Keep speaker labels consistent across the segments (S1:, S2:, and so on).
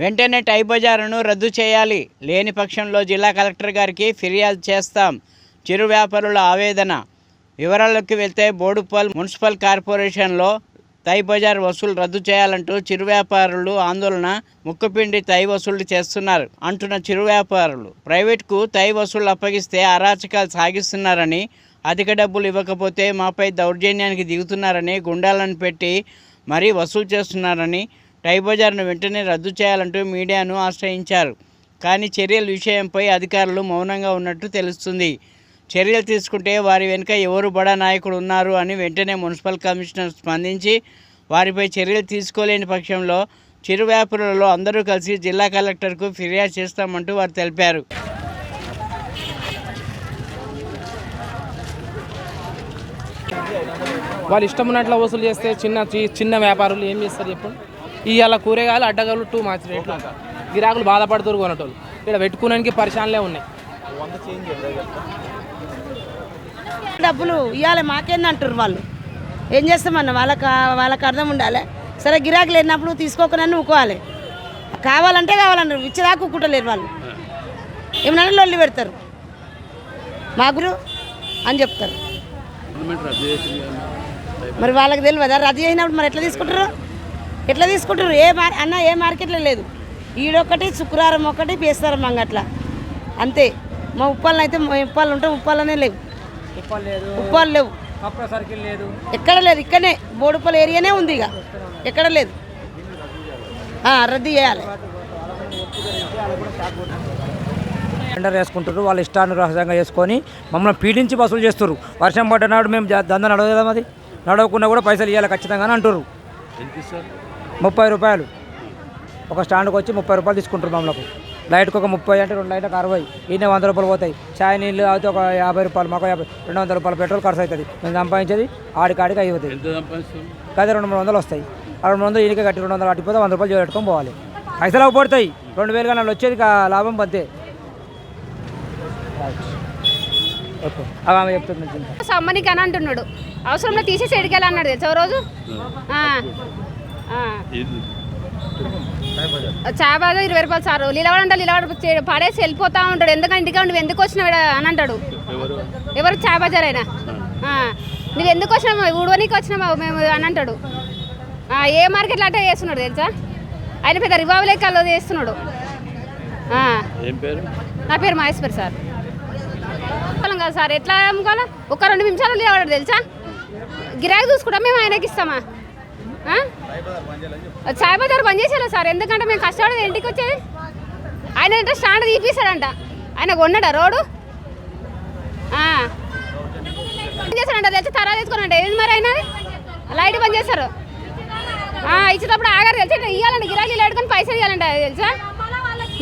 S1: వెంటనే టై బజారును రద్దు చేయాలి. లేని పక్షంలో జిల్లా కలెక్టర్ గారికి ఫిర్యాదు చేస్తాం. చిరు వ్యాపారుల ఆవేదన. వివరాలకు వెళ్తే బోడుపల్ మున్సిపల్ కార్పొరేషన్లో తై బజార్ వసూలు రద్దు చేయాలంటూ చిరు వ్యాపారులు ఆందోళన ముక్కుపిండి తై వసూళ్ళు చేస్తున్నారు అంటున్న చిరు వ్యాపారులు. ప్రైవేట్కు తై వసూళ్ళు అప్పగిస్తే అరాచకాలు సాగిస్తున్నారని అధిక డబ్బులు ఇవ్వకపోతే మాపై దౌర్జన్యానికి దిగుతున్నారని గుండాలను పెట్టి మరీ వసూలు చేస్తున్నారని టై బజార్ను వెంటనే రద్దు చేయాలంటూ మీడియాను ఆశ్రయించారు. కానీ చర్యల విషయంపై అధికారులు మౌనంగా ఉన్నట్టు తెలుస్తుంది. చర్యలు తీసుకుంటే వారి వెనుక ఎవరు బడా నాయకుడు ఉన్నారు అని వెంటనే మున్సిపల్ కమిషనర్ స్పందించి వారిపై చర్యలు తీసుకోలేని పక్షంలో చిరు వ్యాపారులలో అందరూ కలిసి జిల్లా కలెక్టర్కు ఫిర్యాదు చేస్తామంటూ వారు తెలిపారు.
S2: వాళ్ళు ఇష్టం ఉన్నట్లు వసూలు చేస్తే చిన్న చి- చిన్న వ్యాపారులు ఏం చేస్తారు చెప్పండి? ఇవాళ కూరగాయలు అడ్డగాలు టూ మార్చ్ రేట్లు. గిరాకులు బాధపడుతురు కొనటోళ్ళు. ఇక్కడ పెట్టుకోవడానికి పరిశానలే ఉన్నాయి.
S3: డబ్బులు ఇవ్వాలి మాకేందంటారు వాళ్ళు. ఏం చేస్తామన్న? వాళ్ళకి వాళ్ళకి అర్థం ఉండాలి. సరే గిరాకీ లేనప్పుడు తీసుకోకుండా ఊకోవాలి. కావాలంటే కావాలంటారు ఇచ్చేదాకా ఊకుంటలేరు వాళ్ళు. ఏమన్నా లొల్లి పెడతారు. మాకులు అని చెప్తారు. మరి వాళ్ళకి తెలియదా? రద్దు చేసినప్పుడు మరి ఎట్లా తీసుకుంటారు? ఎట్లా తీసుకుంటారు? ఏ మార్ అన్న ఏ మార్కెట్లో లేదు. ఈడొకటి శుక్రవారం ఒకటి బేస్తారం అంగట్ల అంతే. మా ఉప్పాలను అయితే మా ఉప్పాలు ఉంటే ఉప్పాలనే లేవు. ఉప్పాలు లేవు.
S2: సర్కిల్ లేదు.
S3: ఎక్కడ లేదు. ఇక్కడనే బోడుపల్ ఏరియానే ఉంది ఇక. ఎక్కడ లేదు. ఆ, రద్దు చేయాలి.
S4: టెండర్ వేసుకుంటారు వాళ్ళు ఇష్టానుసారంగా చేసుకొని మమ్మల్ని పీడించి వసూలు చేస్తారు వర్షం పడ్డనాడు మేము దందా నడవదా అది నడవకుండా కూడా పైసలు ఇవ్వాలి ఖచ్చితంగా అని అంటారు ముప్పై రూపాయలు. ఒక స్టాండ్కి వచ్చి ముప్పై రూపాయలు తీసుకుంటారు మమ్మల్ని లైట్కి ఒక ముప్పై అంటే రెండు లైట్లకు అరవై. ఈయన వంద రూపాయలు పోతాయి. చాయ్ నీళ్ళు అయితే ఒక యాభై రూపాయలు మాకు యాభై రెండు వందల రూపాయలు పెట్రోల్ ఖర్చు అవుతుంది. మేము సంపాదించేది ఆడికాడికి అయిపోతుంది కదా రెండు మూడు వందలు వస్తాయి. ఆ రెండు వందలు ఈయనకే కట్టి రెండు వందలు కట్టిపోతే వంద రూపాయలు పెట్టుకొని పోవాలి. పైసలు అవ్వబడతాయి రెండు వేలు కానీ వచ్చేది కా- లాభం ఓకే అవి చెప్తుంది.
S5: సమ్మనికి అని అంటున్నాడు. అవసరంలో తీసేసి ఎడికెళ్ళి అన్నాడు తెలుసా ఓ రోజు? బాగా ఇరవై రూపాయలు సార్. నిలబడంటే నిలబడ చే- పడేసి వెళ్ళిపోతా ఉంటాడు. ఎందుకంటే ఇంటికి నువ్వు ఎందుకు వచ్చినావు ఈడ అని అంటాడు. ఎవరు? చాయ్ బజార్ అయినా. నువ్వు ఎందుకు వచ్చినావు? ఊడవనీకి వచ్చినావు? మేము అని అంటాడు. ఏ మార్కెట్లో అంటే చేస్తున్నాడు తెలుసా? ఆయన పెద్ద రివాబు లెక్కలో చేస్తున్నాడు. నా పేరు మహేశ్వర్ సార్. కదా సార్. ఎట్లా అమ్ముకోవాలా? ఒక రెండు నిమిషాలు నిలబడడు తెలుసా? గిరాకీ చూసుకుంటాం మేము ఆయనకి ఇస్తామా? చాయ్ బజార్ బంద్ చేసేలా సార్? ఎందుకంటే మేము కష్టపడేది ఇంటికి వచ్చేది. ఆయన అంటే స్టాండ్ తీపిస్తాడంట. ఆయన కొన్నాడా రోడ్డు? చేశాడంట తెచ్చి తరా తీసుకున్నాంట ఏది మరి అయినా లైట్ బంద్ చేశారు ఆ, ఇచ్చేటప్పుడు ఆగారు తెలుసా? ఇవ్వాలంటే గిరాకీలు ఎడుకొని పైసలు ఇవ్వాలంట తెలుసా?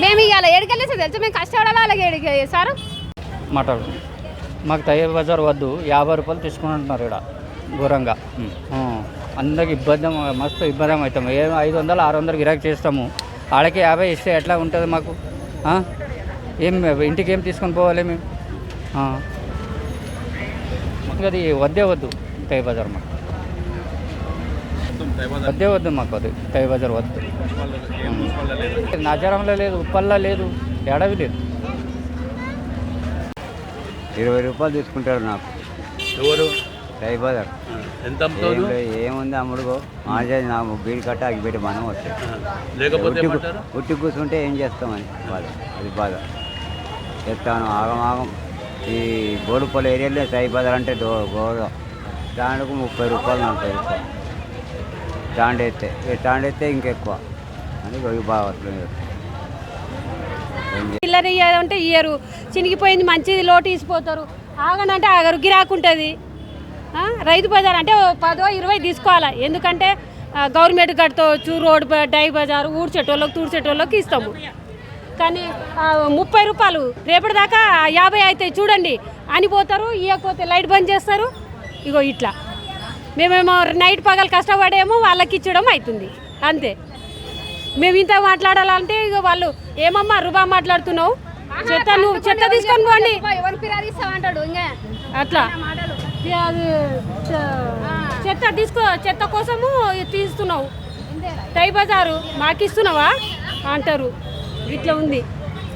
S5: మేము ఇవ్వాలి ఏడుకెళ్ళేసి తెలుసా? మేము కష్టపడాలి? అలాగే సార్?
S6: మాట్లాడు. మాకు తయ్య బజార్ వద్దు. యాభై రూపాయలు తీసుకుంటున్నారు ఇక్కడ ఘోరంగా. అందరికి ఇబ్బంది మస్తు ఇబ్బంది అవుతాము. ఏ ఐదు వందలు ఆరు వందలు గిరాకీ చేస్తాము. ఆడకి యాభై ఇస్తే ఎట్లా ఉంటుంది మాకు? ఆ? ఏం ఇంటికి ఏం తీసుకొని పోవాలి మేము? అది వద్దే వద్దు తయ్య బజార్ మాకు. వద్దే వద్దు మాకు అది తయ్య బజార్ వద్దు. నాచారంలో లేదు ఉప్పల్లో లేదు ఎడవి లేదు.
S7: ఇరవై రూపాయలు తీసుకుంటారు నాకు.
S8: ఎవరు? ఎంత అమ్ముతారు
S7: లే- ఏముంది అమ్ముడుగో మాజీ నాకు బీడి కట్ట అగిపెట్టి మనం వస్తాయి.
S8: లేకపోతే
S7: ఉట్టి కూర్చుంటే ఏం చేస్తామని బాధ. అది బాధ. చెప్తాను ఆగం ఆగం. ఈ బోడుపల్లి ఏరియాలో సై బజార్ అంటే దో గోడ. స్టాండ్కు ముప్పై రూపాయలు నలభై రూపాయలు. స్టాండ్ ఎత్తే ఈ స్టాండ్ ఎత్తే ఇంకెక్కువ. అని బాగా
S9: పిల్లలు ఇయ్యాలంటే ఇయ్యరు. చినిగిపోయింది మంచిది లోటు తీసిపోతారు. ఆగనంటే ఆగరు గిరాకుంటుంది రైతు బజార్ అంటే పదో ఇరవై తీసుకోవాలి? ఎందుకంటే గవర్నమెంట్ కట్టుకోవచ్చు రోడ్ డై బజార్ ఊడ్చేటోళ్ళకి తూడ్చేటోళ్ళకి ఇస్తాము. కానీ ముప్పై రూపాయలు రేపటి దాకా యాభై అవుతాయి చూడండి. అని పోతారు ఇవ్వకపోతే లైట్ బంద్ చేస్తారు. ఇగో ఇట్లా. మేమేమో నైట్ పగలు కష్టపడేమో వాళ్ళకి ఇచ్చడం అవుతుంది అంతే. మేము ఇంత మాట్లాడాలంటే ఇక వాళ్ళు ఏమమ్మా రూబా మాట్లాడుతున్నావు? చెత్త నువ్వు చెత్త తీసుకొని పోండి. అట్లా. చెత్త తీసుకో చెత్త కోసము తీస్తున్నావు. టై బజారు మాకు ఇస్తున్నావా అంటారు. ఇట్లా ఉంది.